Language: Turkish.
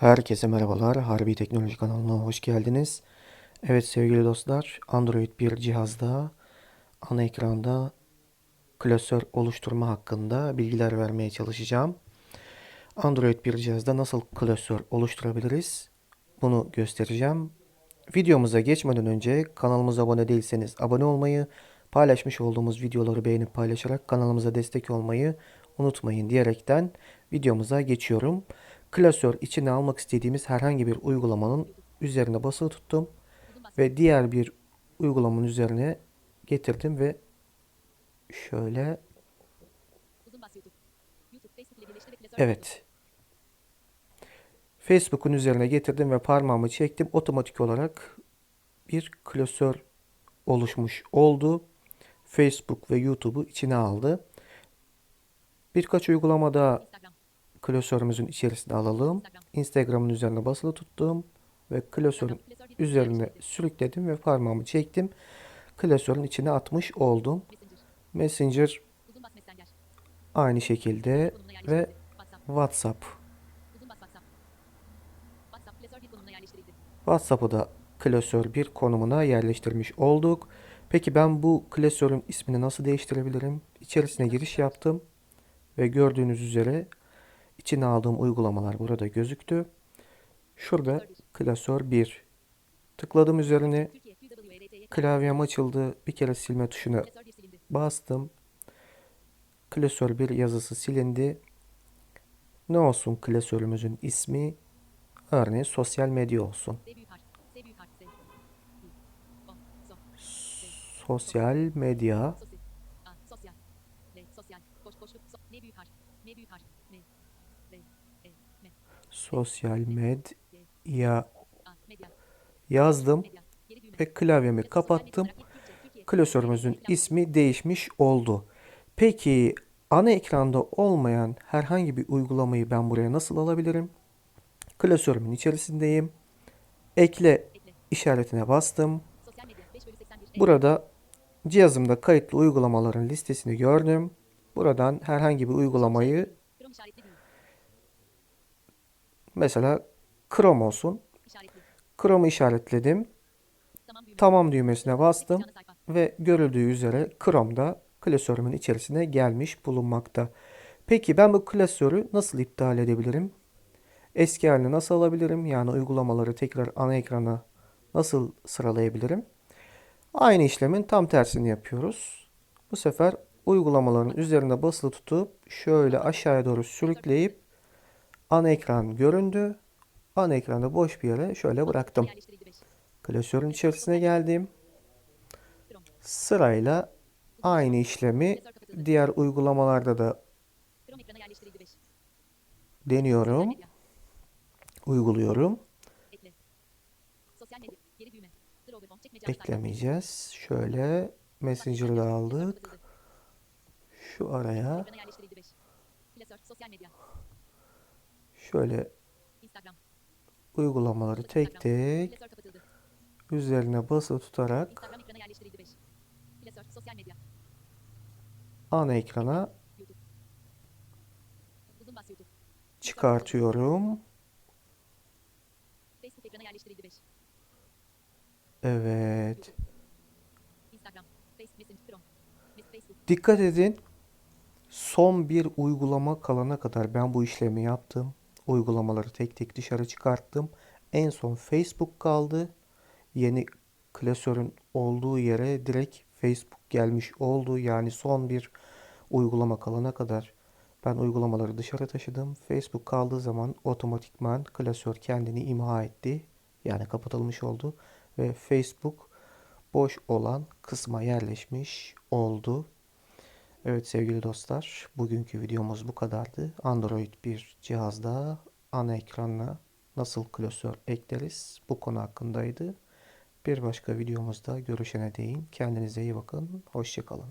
Herkese merhabalar. Harbi Teknoloji kanalına hoş geldiniz. Evet sevgili dostlar, Android bir cihazda ana ekranda klasör oluşturma hakkında bilgiler vermeye çalışacağım. Android bir cihazda nasıl klasör oluşturabiliriz? Bunu göstereceğim. Videomuza geçmeden önce kanalımıza abone değilseniz abone olmayı, paylaşmış olduğumuz videoları beğenip paylaşarak kanalımıza destek olmayı unutmayın diyerekten videomuza geçiyorum. Klasör içine almak istediğimiz herhangi bir uygulamanın üzerine basılı tuttum ve diğer bir uygulamanın üzerine getirdim ve şöyle evet Facebook'un üzerine getirdim ve parmağımı çektim. Otomatik olarak bir klasör oluşmuş oldu. Facebook ve YouTube'u içine aldı. Birkaç uygulama daha Instagram, klasörümüzün içerisine alalım. Instagram, Instagram'ın üzerine basılı tuttum ve klasörün üzerine sürükledim ve parmağımı çektim. Klasörün içine atmış oldum. Messenger, aynı şekilde ve. WhatsApp. WhatsApp'ı da klasör bir konumuna yerleştirmiş olduk. Peki ben bu klasörün ismini nasıl değiştirebilirim? İçerisine giriş yaptım ve gördüğünüz üzere içine aldığım uygulamalar burada gözüktü. Şurada klasör 1. Tıkladım üzerine. Klavyem açıldı. Bir kere silme tuşuna bastım. Klasör 1 yazısı silindi. Ne olsun klasörümüzün ismi? Örneğin sosyal medya olsun. Sosyal medya. Sosyal, A, sosyal, L, sosyal, boş boşluk, so, N büyük harf, M büyük harf, M, R, E, M, Sosyal medya A, medya, yazdım ve klavyemi kapattım. Klasörümüzün ismi değişmiş oldu. Peki ana ekranda olmayan herhangi bir uygulamayı ben buraya nasıl alabilirim? Klasörümün içerisindeyim. Ekle işaretine bastım. sosyal medya, 5 bölü 81, Burada cihazımda kayıtlı uygulamaların listesini gördüm. Buradan herhangi bir uygulamayı mesela Chrome olsun. Chrome'u işaretledim. tamam düğme, Tamam düğmesine bastım ve görüldüğü üzere Chrome'da klasörümün içerisine gelmiş bulunmakta. Peki ben bu klasörü nasıl iptal edebilirim? Eski haline nasıl alabilirim? Yani uygulamaları tekrar ana ekrana nasıl sıralayabilirim? Aynı işlemin tam tersini yapıyoruz. Bu sefer uygulamaların üzerine basılı tutup şöyle aşağıya doğru sürükleyip ana ekran göründü. Ana ekranda boş bir yere şöyle bıraktım. yerleştirildi 5, Klasörün içerisine geldim. Sırayla aynı işlemi diğer uygulamalarda da Chrome ekrana yerleştirildi 5, sosyal deniyorum, uyguluyorum. Eklemeyeceğiz. Şöyle Messenger'ı da aldık. Şu araya ekrana yerleştirildi 5, klasör, sosyal medya, şöyle uygulamaları tek tek üzerine basılı tutarak Instagram ekrana yerleştirildi 5, klasör, sosyal medya, ana ekrana çıkartıyorum. Facebook ekrana yerleştirildi 5, Evet. Dikkat edin. Son bir uygulama kalana kadar ben bu işlemi yaptım. Uygulamaları tek tek dışarı çıkarttım. En son Facebook kaldı. Yeni klasörün olduğu yere direkt Facebook gelmiş oldu. Yani son bir uygulama kalana kadar ben uygulamaları dışarı taşıdım. Facebook kaldığı zaman otomatikman klasör kendini imha etti. Yani kapatılmış oldu ve Facebook boş olan kısma yerleşmiş oldu. Evet sevgili dostlar, bugünkü videomuz bu kadardı. Android bir cihazda ana ekranla nasıl klasör ekleriz bu konu hakkındaydı. Bir başka videomuzda görüşene değin. Kendinize iyi bakın. Hoşçakalın.